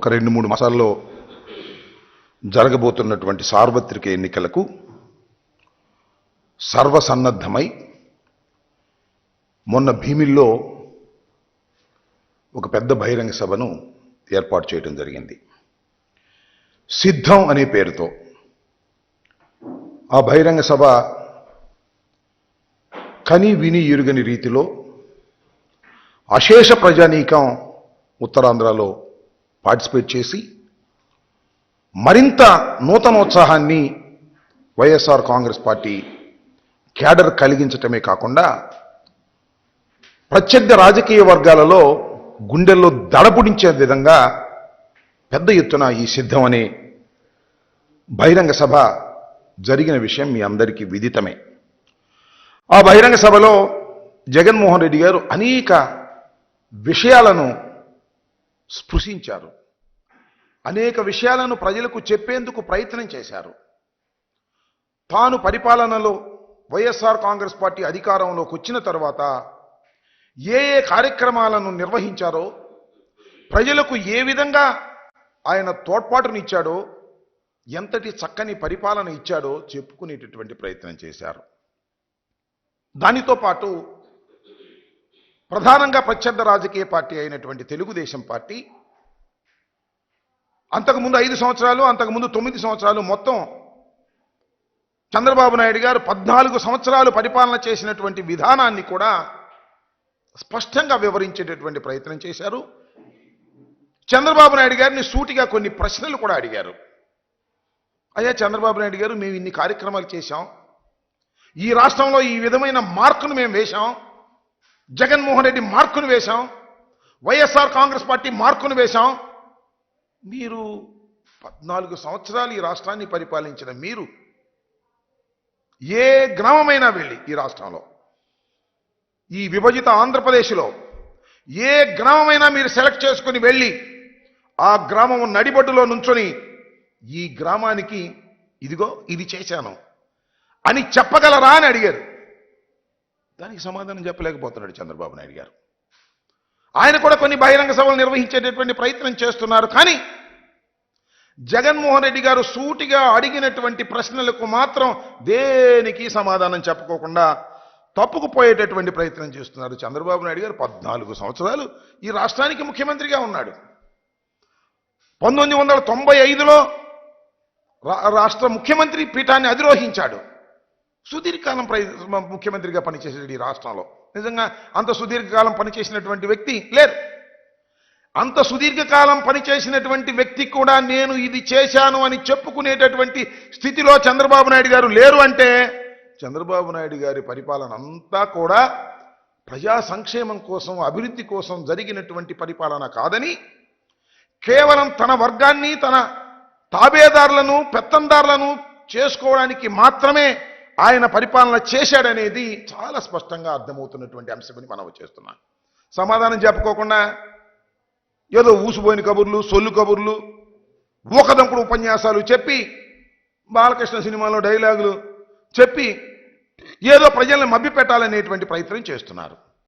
ఒక రెండు మూడు మాసాల్లో జరగబోతున్నటువంటి సార్వత్రిక ఎన్నికలకు సర్వసన్నద్ధమై మొన్న భీమిల్లో ఒక పెద్ద బహిరంగ సభను ఏర్పాటు చేయడం జరిగింది. సిద్ధం అనే పేరుతో ఆ బహిరంగ సభ కని విని ఎరుగని రీతిలో అశేష ప్రజానీకం ఉత్తరాంధ్రలో పార్టిసిపేట్ చేసి మరింత నూతనోత్సాహాన్ని వైఎస్ఆర్ కాంగ్రెస్ పార్టీ క్యాడర్ కలిగించటమే కాకుండా ప్రత్యర్థ రాజకీయ వర్గాలలో గుండెల్లో దడపుడించే విధంగా పెద్ద ఎత్తున ఈ సిద్ధం అనే బహిరంగ సభ జరిగిన విషయం మీ అందరికీ విదితమే. ఆ బహిరంగ సభలో జగన్మోహన్ రెడ్డి గారు అనేక విషయాలను స్పృశించారు. అనేక విషయాలను ప్రజలకు చెప్పేందుకు ప్రయత్నం చేశారు. తాను పరిపాలనలో వైఎస్ఆర్ కాంగ్రెస్ పార్టీ అధికారంలోకి వచ్చిన తర్వాత ఏ ఏ కార్యక్రమాలను నిర్వహించారో ప్రజలకు ఏ విధంగా ఆయన తోడ్పాటునిచ్చాడో ఎంతటి చక్కని పరిపాలన ఇచ్చాడో చెప్పుకునేటటువంటి ప్రయత్నం చేశారు. దానితో పాటు ప్రధానంగా ప్రత్యర్థ రాజకీయ పార్టీ అయినటువంటి తెలుగుదేశం పార్టీ. అంతకుముందు ఐదు సంవత్సరాలు అంతకుముందు తొమ్మిది సంవత్సరాలు మొత్తం చంద్రబాబు నాయుడు గారు పద్నాలుగు సంవత్సరాలు పరిపాలన చేసినటువంటి విధానాన్ని కూడా స్పష్టంగా వివరించేటటువంటి ప్రయత్నం చేశారు. చంద్రబాబు నాయుడు గారిని సూటిగా కొన్ని ప్రశ్నలు కూడా అడిగారు. అయ్యా చంద్రబాబు నాయుడు గారు మేము ఇన్ని కార్యక్రమాలు చేశాం. ఈ రాష్ట్రంలో ఈ విధమైన మార్కును మేము వేశాం. జగన్మోహన్ రెడ్డి మార్కును వేశాం వైఎస్ఆర్ కాంగ్రెస్ పార్టీ మార్కును వేశాం. మీరు పద్నాలుగు సంవత్సరాలు ఈ రాష్ట్రాన్ని పరిపాలించిన మీరు ఏ గ్రామమైనా వెళ్ళి ఈ రాష్ట్రంలో ఈ విభజిత ఆంధ్రప్రదేశ్లో ఏ గ్రామమైనా మీరు సెలెక్ట్ చేసుకుని వెళ్ళి ఆ గ్రామం నడిబడ్డులో నుంచొని ఈ గ్రామానికి ఇదిగో ఇది చేశాను అని చెప్పగలరా అని అడిగారు. దానికి సమాధానం చెప్పలేకపోతున్నాడు చంద్రబాబు నాయుడు గారు. ఆయన కూడా కొన్ని బహిరంగ సభలు నిర్వహించేటటువంటి ప్రయత్నం చేస్తున్నారు కానీ జగన్మోహన్ రెడ్డి గారు సూటిగా అడిగినటువంటి ప్రశ్నలకు మాత్రం దేనికి సమాధానం చెప్పుకోకుండా తప్పుకుపోయేటటువంటి ప్రయత్నం చేస్తున్నారు చంద్రబాబు నాయుడు గారు. పద్నాలుగు సంవత్సరాలు ఈ రాష్ట్రానికి ముఖ్యమంత్రిగా ఉన్నాడు. పంతొమ్మిది వందల తొంభై ఐదులో రా- రాష్ట్ర ముఖ్యమంత్రి పీఠాన్ని అధిరోహించాడు. సుదీర్ఘకాలం ప్రై ముఖ్యమంత్రిగా పనిచేసేది ఈ రాష్ట్రంలో. నిజంగా అంత సుదీర్ఘకాలం పనిచేసినటువంటి వ్యక్తి లేరు. అంత సుదీర్ఘకాలం పనిచేసినటువంటి వ్యక్తి కూడా నేను ఇది చేశాను అని చెప్పుకునేటటువంటి స్థితిలో చంద్రబాబు నాయుడు గారు లేరు అంటే చంద్రబాబు నాయుడు గారి పరిపాలన అంతా కూడా ప్రజా సంక్షేమం కోసం అభివృద్ధి కోసం జరిగినటువంటి పరిపాలన కాదని కేవలం తన వర్గాన్ని తన తాబేదారులను పెత్తందారులను చేసుకోవడానికి మాత్రమే ఆయన పరిపాలన చేశాడనేది చాలా స్పష్టంగా అర్థమవుతున్నటువంటి అంశమని మనం చేస్తున్నాం సమాధానం చెప్పుకోకుండా ఏదో ఊసిపోయిన కబుర్లు సొల్లు కబుర్లు ఊకదంపుడు ఉపన్యాసాలు చెప్పి బాలకృష్ణ సినిమాలో డైలాగులు చెప్పి ఏదో ప్రజల్ని మభ్యపెట్టాలనేటువంటి ప్రయత్నం చేస్తున్నారు.